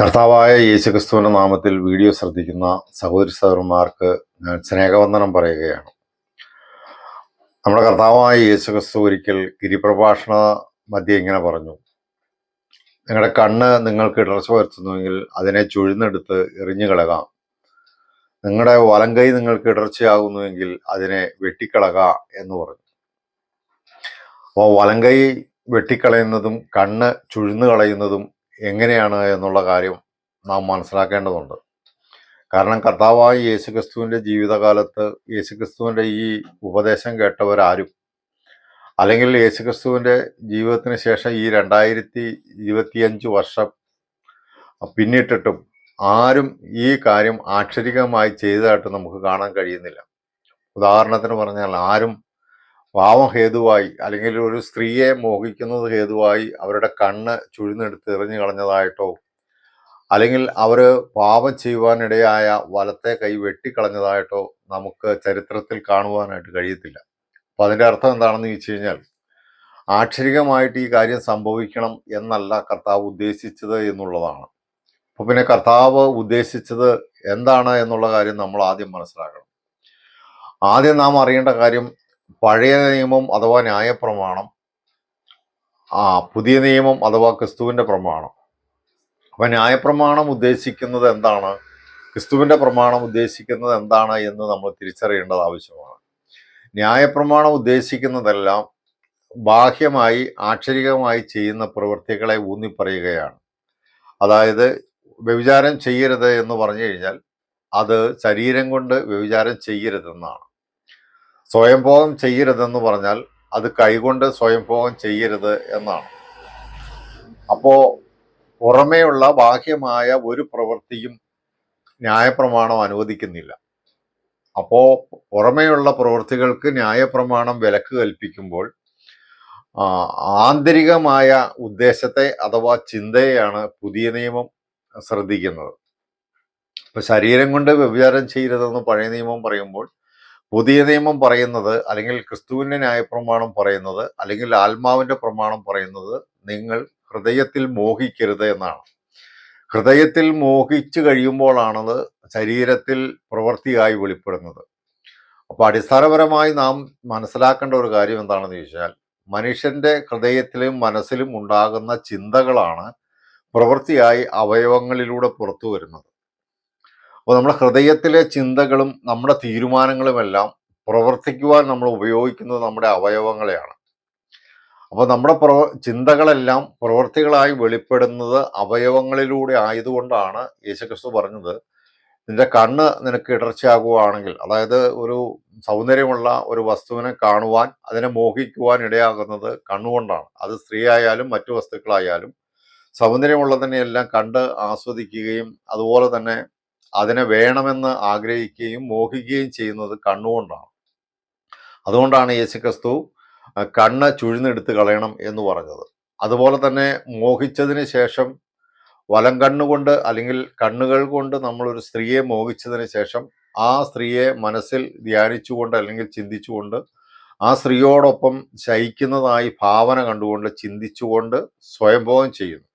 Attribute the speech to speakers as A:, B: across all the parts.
A: കർത്താവായ യേശുക്രിസ്തുവിന്റെ നാമത്തിൽ വീഡിയോ ശ്രദ്ധിക്കുന്ന സഹോദരി സഹോദരന്മാർക്ക് ഞാൻ സ്നേഹവന്ദനം പറയുകയാണ്. നമ്മുടെ കർത്താവായ യേശുക്രിസ്തു ഒരിക്കൽ ഗിരിപ്രഭാഷണ മധ്യ ഇങ്ങനെ പറഞ്ഞു. നിങ്ങളുടെ കണ്ണ് നിങ്ങൾക്ക് ഇടർച്ച വരുത്തുന്നുവെങ്കിൽ അതിനെ ചുഴുന്നെടുത്ത് എറിഞ്ഞു കളകാം. നിങ്ങളുടെ വലങ്കൈ നിങ്ങൾക്ക് ഇടർച്ചയാകുന്നുവെങ്കിൽ അതിനെ വെട്ടിക്കളക എന്ന് പറഞ്ഞു. അപ്പോൾ വലങ്കൈ വെട്ടിക്കളയുന്നതും കണ്ണ് ചുഴുന്നു കളയുന്നതും എങ്ങനെയാണ് എന്നുള്ള കാര്യം നാം മനസ്സിലാക്കേണ്ടതുണ്ട്. കാരണം കർത്താവായ യേശുക്രിസ്തുവിന്റെ ജീവിതകാലത്ത് യേശുക്രിസ്തുവിന്റെ ഈ ഉപദേശം കേട്ടവരാരും അല്ലെങ്കിൽ യേശുക്രിസ്തുവിന്റെ ജീവിതത്തിന് ശേഷം ഈ രണ്ടായിരത്തി ഇരുപത്തിയഞ്ച് വർഷം പിന്നിട്ടിട്ടും ആരും ഈ കാര്യം ആക്ഷരികമായി ചെയ്തതായിട്ട് നമുക്ക് കാണാൻ കഴിയുന്നില്ല. ഉദാഹരണത്തിന് പറഞ്ഞാൽ ആരും പാവം ഹേതുവായി അല്ലെങ്കിൽ ഒരു സ്ത്രീയെ മോഹിക്കുന്നത് ഹേതുവായി അവരുടെ കണ്ണ് ചുഴിഞ്ഞെടുത്ത് എറിഞ്ഞു കളഞ്ഞതായിട്ടോ അല്ലെങ്കിൽ അവർ പാപം ചെയ്യുവാനിടയായ വലത്തെ കൈ വെട്ടിക്കളഞ്ഞതായിട്ടോ നമുക്ക് ചരിത്രത്തിൽ കാണുവാനായിട്ട് കഴിയത്തില്ല. അപ്പം അതിന്റെ അർത്ഥം എന്താണെന്ന് ചോദിച്ചു കഴിഞ്ഞാൽ ആക്ഷരികമായിട്ട് ഈ കാര്യം സംഭവിക്കണം എന്നല്ല കർത്താവ് ഉദ്ദേശിച്ചത് എന്നുള്ളതാണ്. അപ്പോൾ പിന്നെ കർത്താവ് ഉദ്ദേശിച്ചത് എന്താണ് എന്നുള്ള കാര്യം നമ്മൾ ആദ്യം മനസ്സിലാക്കണം. ആദ്യം നാം അറിയേണ്ട കാര്യം പഴയ നിയമം അഥവാ ന്യായപ്രമാണം ആ പുതിയ നിയമം അഥവാ ക്രിസ്തുവിന്റെ പ്രമാണം. അപ്പം ന്യായപ്രമാണം ഉദ്ദേശിക്കുന്നത് എന്താണ്? ക്രിസ്തുവിന്റെ പ്രമാണം ഉദ്ദേശിക്കുന്നത് എന്താണ് എന്ന് നമ്മൾ തിരിച്ചറിയേണ്ടത് ആവശ്യമാണ്. ന്യായപ്രമാണം ഉദ്ദേശിക്കുന്നതെല്ലാം ബാഹ്യമായി ആക്ഷരികമായി ചെയ്യുന്ന പ്രവൃത്തികളെ ഊന്നിപ്പറയുകയാണ്. അതായത് വ്യഭിചാരം ചെയ്യരുത് എന്ന് പറഞ്ഞു കഴിഞ്ഞാൽ അത് ശരീരം കൊണ്ട് വ്യഭിചാരം ചെയ്യരുതെന്നാണ്. സ്വയംഭോഗം ചെയ്യരുതെന്ന് പറഞ്ഞാൽ അത് കൈകൊണ്ട് സ്വയംഭോഗം ചെയ്യരുത് എന്നാണ്. അപ്പോ പുറമേയുള്ള ബാഹ്യമായ ഒരു പ്രവൃത്തിയും ന്യായപ്രമാണം അനുവദിക്കുന്നില്ല. അപ്പോ പുറമേയുള്ള പ്രവൃത്തികൾക്ക് ന്യായപ്രമാണം വിലക്ക് കൽപ്പിക്കുമ്പോൾ ആന്തരികമായ ഉദ്ദേശത്തെ അഥവാ ചിന്തയെയാണ് പുതിയ നിയമം ശ്രദ്ധിക്കുന്നത്. ഇപ്പൊ ശരീരം കൊണ്ട് വ്യഭിചാരം ചെയ്യരുതെന്ന് പഴയ നിയമം പറയുമ്പോൾ പുതിയ നിയമം പറയുന്നത് അല്ലെങ്കിൽ ക്രിസ്തുവിന്റെ ന്യായപ്രമാണം പറയുന്നത് അല്ലെങ്കിൽ ആത്മാവിന്റെ പ്രമാണം പറയുന്നത് നിങ്ങൾ ഹൃദയത്തിൽ മോഹിക്കരുത് എന്നാണ്. ഹൃദയത്തിൽ മോഹിച്ചു കഴിയുമ്പോഴാണത് ശരീരത്തിൽ പ്രവൃത്തിയായി വെളിപ്പെടുന്നത്. അപ്പോൾ അടിസ്ഥാനപരമായി നാം മനസ്സിലാക്കേണ്ട ഒരു കാര്യം എന്താണെന്ന് ചോദിച്ചാൽ മനുഷ്യന്റെ ഹൃദയത്തിലും മനസ്സിലും ഉണ്ടാകുന്ന ചിന്തകളാണ് പ്രവൃത്തിയായി അവയവങ്ങളിലൂടെ പുറത്തു വരുന്നത്. അപ്പോൾ നമ്മുടെ ഹൃദയത്തിലെ ചിന്തകളും നമ്മുടെ തീരുമാനങ്ങളുമെല്ലാം പ്രവർത്തിക്കുവാൻ നമ്മൾ ഉപയോഗിക്കുന്നത് നമ്മുടെ അവയവങ്ങളെയാണ്. അപ്പോൾ നമ്മുടെ പ്രവ ചിന്തകളെല്ലാം പ്രവർത്തികളായി വെളിപ്പെടുന്നത് അവയവങ്ങളിലൂടെ ആയതുകൊണ്ടാണ് യേശുക്രിസ്തു പറഞ്ഞത് നിന്റെ കണ്ണ് നിനക്ക് ഇടർച്ചയാകുവാണെങ്കിൽ അതായത് ഒരു സൗന്ദര്യമുള്ള ഒരു വസ്തുവിനെ കാണുവാൻ അതിനെ മോഹിക്കുവാൻ ഇടയാകുന്നത് കണ്ണുകൊണ്ടാണ്. അത് സ്ത്രീ ആയാലും മറ്റു വസ്തുക്കളായാലും സൗന്ദര്യമുള്ളതിനെയെല്ലാം കണ്ട് ആസ്വദിക്കുകയും അതുപോലെ തന്നെ അതിനെ വേണമെന്ന് ആഗ്രഹിക്കുകയും മോഹിക്കുകയും ചെയ്യുന്നത് കണ്ണുകൊണ്ടാണ്. അതുകൊണ്ടാണ് യേശുക്രിസ്തു കണ്ണ് ചുഴിന്നെടുത്ത് കളയണം എന്ന് പറഞ്ഞത്. അതുപോലെ തന്നെ മോഹിച്ചതിന് ശേഷം വലം കണ്ണുകൊണ്ട് അല്ലെങ്കിൽ കണ്ണുകൾ കൊണ്ട് നമ്മളൊരു സ്ത്രീയെ മോഹിച്ചതിന് ശേഷം ആ സ്ത്രീയെ മനസ്സിൽ ധ്യാനിച്ചുകൊണ്ട് അല്ലെങ്കിൽ ചിന്തിച്ചുകൊണ്ട് ആ സ്ത്രീയോടൊപ്പം ശയിക്കുന്നതായി ഭാവന കണ്ടുകൊണ്ട് ചിന്തിച്ചുകൊണ്ട് സ്വയംഭോഗം ചെയ്യുന്നു.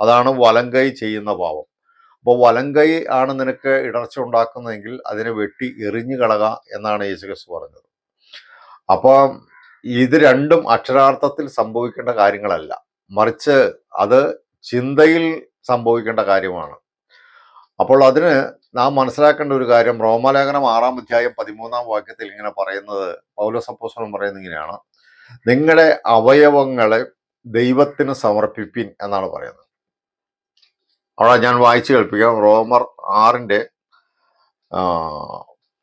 A: അതാണ് വലങ്കൈ ചെയ്യുന്ന ഭാവം. അപ്പോൾ വലങ്കൈ ആണ് നിനക്ക് ഇടർച്ച ഉണ്ടാക്കുന്നതെങ്കിൽ അതിനെ വെട്ടി എറിഞ്ഞു കളക എന്നാണ് യേശുഗസ് പറഞ്ഞത്. അപ്പോൾ ഇത് രണ്ടും അക്ഷരാർത്ഥത്തിൽ സംഭവിക്കേണ്ട കാര്യങ്ങളല്ല. മറിച്ച് അത് ചിന്തയിൽ സംഭവിക്കേണ്ട കാര്യമാണ്. അപ്പോൾ അതിന് നാം മനസ്സിലാക്കേണ്ട ഒരു കാര്യം റോമാലേഖനം ആറാം അധ്യായം പതിമൂന്നാം വാക്യത്തിൽ ഇങ്ങനെ പറയുന്നത് പൗലോസ് അപ്പോസ്തലൻ പറയുന്നത് ഇങ്ങനെയാണ്. നിങ്ങളുടെ അവയവങ്ങളെ ദൈവത്തിന് സമർപ്പിപ്പിൻ എന്നാണ് പറയുന്നത്. അവിടെ ഞാൻ വായിച്ചു കേൾപ്പിക്കാം. റോമർ ആറിന്റെ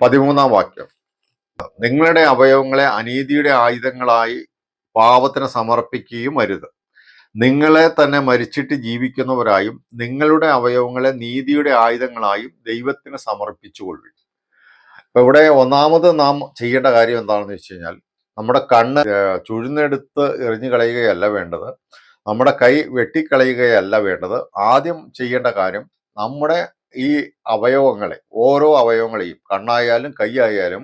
A: പതിമൂന്നാം വാക്യം. നിങ്ങളുടെ അവയവങ്ങളെ അനീതിയുടെ ആയുധങ്ങളായി പാപത്തിന് സമർപ്പിക്കുകയും അരുത്. നിങ്ങളെ തന്നെ മരിച്ചിട്ട് ജീവിക്കുന്നവരായും നിങ്ങളുടെ അവയവങ്ങളെ നീതിയുടെ ആയുധങ്ങളായും ദൈവത്തിന് സമർപ്പിച്ചുകൊള്ളു അപ്പൊ ഇവിടെ ഒന്നാമത് നാം ചെയ്യേണ്ട കാര്യം എന്താണെന്ന് വെച്ച് കഴിഞ്ഞാൽ നമ്മുടെ കണ്ണ് ചുഴുന്നെടുത്ത് എറിഞ്ഞു കളയുകയല്ല വേണ്ടത്. നമ്മുടെ കൈ വെട്ടിക്കളയുകയല്ല വേണ്ടത്. ആദ്യം ചെയ്യേണ്ട കാര്യം നമ്മുടെ ഈ അവയവങ്ങളെ ഓരോ അവയവങ്ങളെയും കണ്ണായാലും കൈയായാലും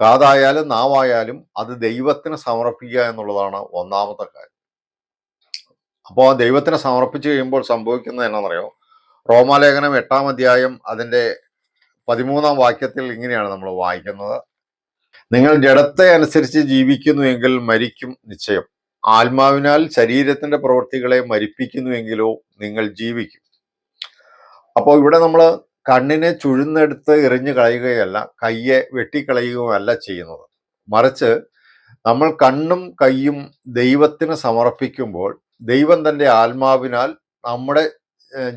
A: കാതായാലും നാവായാലും അത് ദൈവത്തിന് സമർപ്പിക്കുക എന്നുള്ളതാണ് ഒന്നാമത്തെ കാര്യം. അപ്പോൾ ആ ദൈവത്തിന് സമർപ്പിച്ചു കഴിയുമ്പോൾ സംഭവിക്കുന്നത് എന്നാണെന്നറിയോ? റോമാലേഖനം എട്ടാം അധ്യായം അതിന്റെ പതിമൂന്നാം വാക്യത്തിൽ ഇങ്ങനെയാണ് നമ്മൾ വായിക്കുന്നത്. നിങ്ങൾ ജഡത്തെ അനുസരിച്ച് ജീവിക്കുന്നുവെങ്കിൽ മരിക്കും നിശ്ചയം. ആത്മാവിനാൽ ശരീരത്തിന്റെ പ്രവൃത്തികളെ മരിപ്പിക്കുന്നുവെങ്കിലോ നിങ്ങൾ ജീവിക്കും. അപ്പോൾ ഇവിടെ നമ്മൾ കണ്ണിനെ ചുഴുന്നെടുത്ത് എറിഞ്ഞു കളയുകയല്ല കയ്യെ വെട്ടിക്കളയുകയല്ല ചെയ്യുന്നത്. മറിച്ച് നമ്മൾ കണ്ണും കയ്യും ദൈവത്തിന് സമർപ്പിക്കുമ്പോൾ ദൈവം തന്റെ ആത്മാവിനാൽ നമ്മുടെ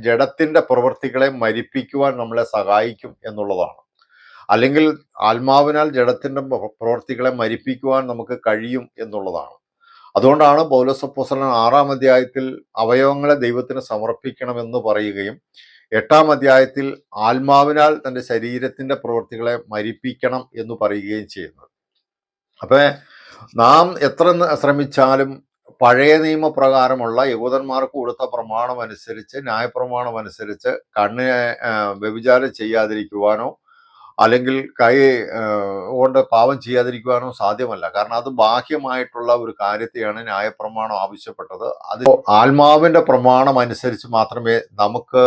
A: ജഡത്തിന്റെ പ്രവൃത്തികളെ മരിപ്പിക്കുവാൻ നമ്മളെ സഹായിക്കും എന്നുള്ളതാണ്. അല്ലെങ്കിൽ ആത്മാവിനാൽ ജഡത്തിന്റെ പ്രവൃത്തികളെ മരിപ്പിക്കുവാൻ നമുക്ക് കഴിയും എന്നുള്ളതാണ്. അതുകൊണ്ടാണ് പൗലോസപ്പോസലൻ ആറാം അധ്യായത്തിൽ അവയവങ്ങളെ ദൈവത്തിന് സമർപ്പിക്കണമെന്ന് പറയുകയും എട്ടാം അധ്യായത്തിൽ ആത്മാവിനാൽ തന്റെ ശരീരത്തിന്റെ പ്രവൃത്തികളെ മരിപ്പിക്കണം എന്ന് പറയുകയും ചെയ്യുന്നത്. അപ്പൊ നാം എത്ര ശ്രമിച്ചാലും പഴയ നിയമപ്രകാരമുള്ള യഹൂദന്മാർക്ക് കൊടുത്ത പ്രമാണം അനുസരിച്ച് ന്യായപ്രമാണം അനുസരിച്ച് കണ്ണിനെ വ്യഭിചാരം ചെയ്യാതിരിക്കുവാനോ അല്ലെങ്കിൽ കൈ കൊണ്ട് പാവം ചെയ്യാതിരിക്കുവാനോ സാധ്യമല്ല. കാരണം അത് ബാഹ്യമായിട്ടുള്ള ഒരു കാര്യത്തെയാണ് ന്യായപ്രമാണം ആവശ്യപ്പെട്ടത്. അത് ആത്മാവിന്റെ പ്രമാണം അനുസരിച്ച് മാത്രമേ നമുക്ക്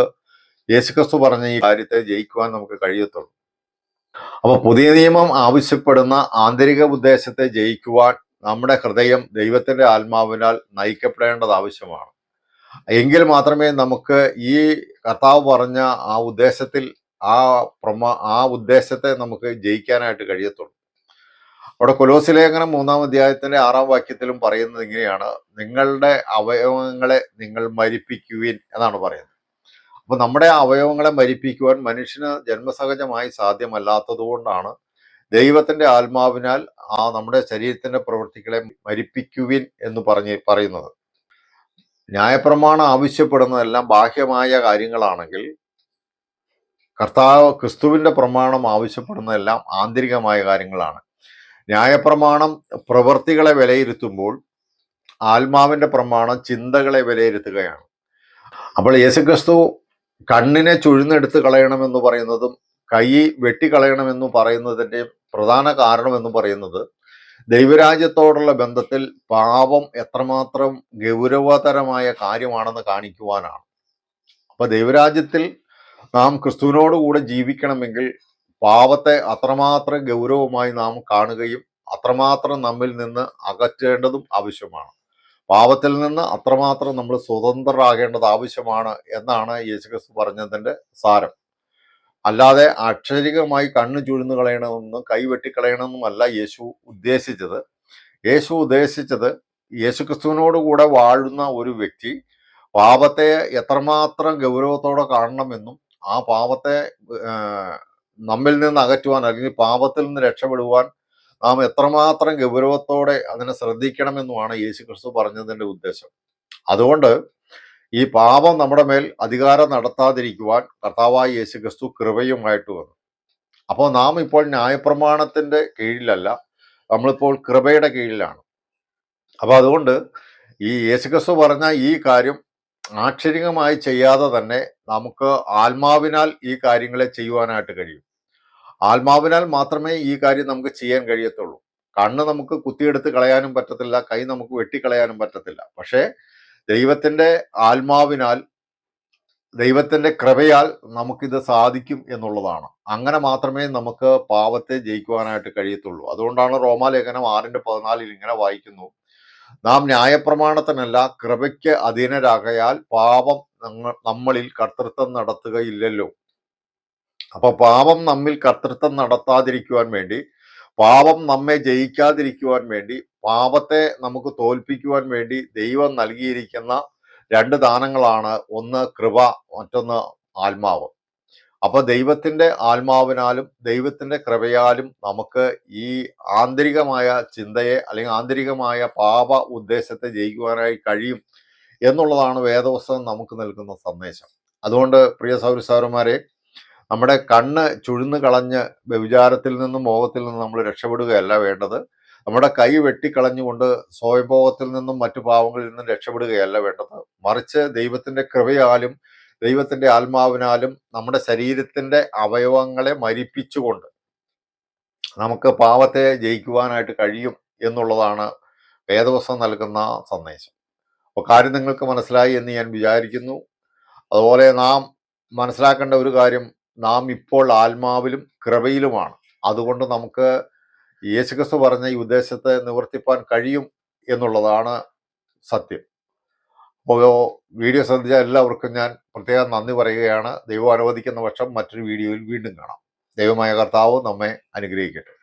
A: യേശുക്രിസ്തു പറഞ്ഞ ഈ കാര്യത്തെ ജയിക്കുവാൻ നമുക്ക് കഴിയത്തുള്ളൂ. അപ്പൊ പുതിയ നിയമം ആവശ്യപ്പെടുന്ന ആന്തരിക ഉദ്ദേശത്തെ ജയിക്കുവാൻ നമ്മുടെ ഹൃദയം ദൈവത്തിന്റെ ആത്മാവിനാൽ നയിക്കപ്പെടേണ്ടത് ആവശ്യമാണ്. എങ്കിൽ മാത്രമേ നമുക്ക് ഈ കർത്താവ് പറഞ്ഞ ആ ഉദ്ദേശത്തിൽ ആ പ്രമാ ആ ഉദ്ദേശത്തെ നമുക്ക് ജയിക്കാനായിട്ട് കഴിയത്തുള്ളൂ. അവിടെ കൊലോസിലേഖനം മൂന്നാം അധ്യായത്തിന്റെ ആറാം വാക്യത്തിലും പറയുന്നത് ഇങ്ങനെയാണ് നിങ്ങളുടെ അവയവങ്ങളെ നിങ്ങൾ മരിപ്പിക്കുവിൻ എന്നാണ് പറയുന്നത്. അപ്പൊ നമ്മുടെ അവയവങ്ങളെ മരിപ്പിക്കുവാൻ മനുഷ്യന് ജന്മസഹജമായി സാധ്യമല്ലാത്തതുകൊണ്ടാണ് ദൈവത്തിന്റെ ആത്മാവിനാൽ ആ നമ്മുടെ ശരീരത്തിന്റെ പ്രവൃത്തികളെ മരിപ്പിക്കുവിൻ എന്ന് പറഞ്ഞ് പറയുന്നത്. ന്യായപ്രമാണം ആവശ്യപ്പെടുന്നതെല്ലാം ബാഹ്യമായ കാര്യങ്ങളാണെങ്കിൽ കർത്താവ് ക്രിസ്തുവിന്റെ പ്രമാണം ആവശ്യപ്പെടുന്നതെല്ലാം ആന്തരികമായ കാര്യങ്ങളാണ്. ന്യായപ്രമാണം പ്രവൃത്തികളെ വിലയിരുത്തുമ്പോൾ ആത്മാവിന്റെ പ്രമാണം ചിന്തകളെ വിലയിരുത്തുകയാണ്. അപ്പോൾ യേശുക്രിസ്തു കണ്ണിനെ ചുഴുന്നെടുത്ത് കളയണമെന്ന് പറയുന്നതും കൈ വെട്ടിക്കളയണമെന്ന് പറയുന്നതിന്റെ പ്രധാന കാരണമെന്ന് പറയുന്നത് ദൈവരാജ്യത്തോടുള്ള ബന്ധത്തിൽ പാപം എത്രമാത്രം ഗൗരവതരമായ കാര്യമാണെന്ന് കാണിക്കുവാനാണ്. അപ്പോൾ ദൈവരാജ്യത്തിൽ നാം ക്രിസ്തുവിനോട് കൂടെ ജീവിക്കണമെങ്കിൽ പാപത്തെ അത്രമാത്രം ഗൗരവമായി നാം കാണുകയും അത്രമാത്രം നമ്മിൽ നിന്ന് അകറ്റേണ്ടതും ആവശ്യമാണ്. പാപത്തിൽ നിന്ന് അത്രമാത്രം നമ്മൾ സ്വതന്ത്രരാകേണ്ടത് ആവശ്യമാണ് എന്നാണ് യേശുക്രിസ്തു പറഞ്ഞതിന്റെ സാരം. അല്ലാതെ അക്ഷരികമായി കണ്ണു ചുഴുന്നു കളയണമെന്നും കൈ വെട്ടിക്കളയണമെന്നുമല്ല യേശു ഉദ്ദേശിച്ചത്. യേശു ഉദ്ദേശിച്ചത് യേശുക്രിസ്തുവിനോട് കൂടെ വാഴുന്ന ഒരു വ്യക്തി പാപത്തെ എത്രമാത്രം ഗൗരവത്തോടെ കാണണമെന്നും ആ പാപത്തെ നമ്മിൽ നിന്ന് അകറ്റുവാൻ അല്ലെങ്കിൽ പാപത്തിൽ നിന്ന് രക്ഷപ്പെടുവാൻ നാം എത്രമാത്രം ഗൗരവത്തോടെ അതിനെ ശ്രദ്ധിക്കണമെന്നുമാണ് യേശു ക്രിസ്തു പറഞ്ഞതിന്റെ ഉദ്ദേശം. അതുകൊണ്ട് ഈ പാപം നമ്മുടെ മേൽ അധികാരം നടത്താതിരിക്കുവാൻ കർത്താവായ യേശു ക്രിസ്തു കൃപയുമായിട്ട് വന്നു. അപ്പോൾ നാം ഇപ്പോൾ ന്യായപ്രമാണത്തിന്റെ കീഴിലല്ല നമ്മളിപ്പോൾ കൃപയുടെ കീഴിലാണ്. അപ്പോൾ അതുകൊണ്ട് ഈ യേശുക്രിസ്തു പറഞ്ഞ ഈ കാര്യം ആക്ഷരികമായി ചെയ്യാതെ തന്നെ നമുക്ക് ആത്മാവിനാൽ ഈ കാര്യങ്ങളെ ചെയ്യുവാനായിട്ട് കഴിയും. ആത്മാവിനാൽ മാത്രമേ ഈ കാര്യം നമുക്ക് ചെയ്യാൻ കഴിയത്തുള്ളൂ. കണ്ണ് നമുക്ക് കുത്തിയെടുത്ത് കളയാനും പറ്റത്തില്ല കൈ നമുക്ക് വെട്ടിക്കളയാനും പറ്റത്തില്ല. പക്ഷേ ദൈവത്തിന്റെ ആത്മാവിനാൽ ദൈവത്തിന്റെ കൃപയാൽ നമുക്കിത് സാധിക്കും എന്നുള്ളതാണ്. അങ്ങനെ മാത്രമേ നമുക്ക് പാവത്തെ ജയിക്കുവാനായിട്ട് കഴിയത്തുള്ളൂ. അതുകൊണ്ടാണ് റോമാലേഖനം ആറിന്റെ പതിനാലിൽ ഇങ്ങനെ വായിക്കുന്നു. നാം ന്യായപ്രമാണത്തിനല്ല കൃപയ്ക്ക് അധീനരാകയാൽ പാപം നമ്മളിൽ കർത്തൃത്വം നടത്തുകയില്ലല്ലോ. അപ്പൊ പാപം നമ്മിൽ കർത്തൃത്വം നടത്താതിരിക്കുവാൻ വേണ്ടി പാപം നമ്മെ ജയിക്കാതിരിക്കുവാൻ വേണ്ടി പാപത്തെ നമുക്ക് തോൽപ്പിക്കുവാൻ വേണ്ടി ദൈവം നൽകിയിരിക്കുന്ന രണ്ട് ദാനങ്ങളാണ് ഒന്ന് കൃപ മറ്റൊന്ന് ആത്മാവ്. അപ്പൊ ദൈവത്തിന്റെ ആത്മാവിനാലും ദൈവത്തിന്റെ കൃപയാലും നമുക്ക് ഈ ആന്തരികമായ ചിന്തയെ അല്ലെങ്കിൽ ആന്തരികമായ പാപ ഉദ്ദേശത്തെ ജയിക്കുവാനായി കഴിയും എന്നുള്ളതാണ് വേദവസ്തം നമുക്ക് നൽകുന്ന സന്ദേശം. അതുകൊണ്ട് പ്രിയ സൗരസാരന്മാരെ നമ്മുടെ കണ്ണ് ചുഴുന്നു കളഞ്ഞ് വ്യഭിചാരത്തിൽ നിന്നും മോഹത്തിൽ നിന്നും നമ്മൾ രക്ഷപ്പെടുകയല്ല വേണ്ടത്. നമ്മുടെ കൈ വെട്ടിക്കളഞ്ഞുകൊണ്ട് സ്വയംഭോഗത്തിൽ നിന്നും മറ്റു പാവങ്ങളിൽ നിന്നും രക്ഷപ്പെടുകയല്ല വേണ്ടത്. മറിച്ച് ദൈവത്തിന്റെ കൃപയാലും ദൈവത്തിന്റെ ആത്മാവിനാലും നമ്മുടെ ശരീരത്തിന്റെ അവയവങ്ങളെ മരിപ്പിച്ചുകൊണ്ട് നമുക്ക് പാവത്തെ ജയിക്കുവാനായിട്ട് കഴിയും എന്നുള്ളതാണ് വേദവസം നൽകുന്ന സന്ദേശം. അപ്പോൾ കാര്യം നിങ്ങൾക്ക് മനസ്സിലായി എന്ന് ഞാൻ വിചാരിക്കുന്നു. അതുപോലെ നാം മനസ്സിലാക്കേണ്ട ഒരു കാര്യം നാം ഇപ്പോൾ ആത്മാവിലും കൃപയിലുമാണ്. അതുകൊണ്ട് നമുക്ക് യേശുക്രിസ്തു പറഞ്ഞ ഈ ഉദ്ദേശത്തെ നിവർത്തിപ്പാൻ കഴിയും എന്നുള്ളതാണ് സത്യം. അപ്പോൾ വീഡിയോ ശ്രദ്ധിച്ച എല്ലാവർക്കും ഞാൻ പ്രത്യേകം നന്ദി പറയുകയാണ്. ദൈവം അനുവദിക്കുന്ന പക്ഷം മറ്റൊരു വീഡിയോയിൽ വീണ്ടും കാണാം. ദൈവമായ കർത്താവ് നമ്മെ അനുഗ്രഹിക്കട്ടെ.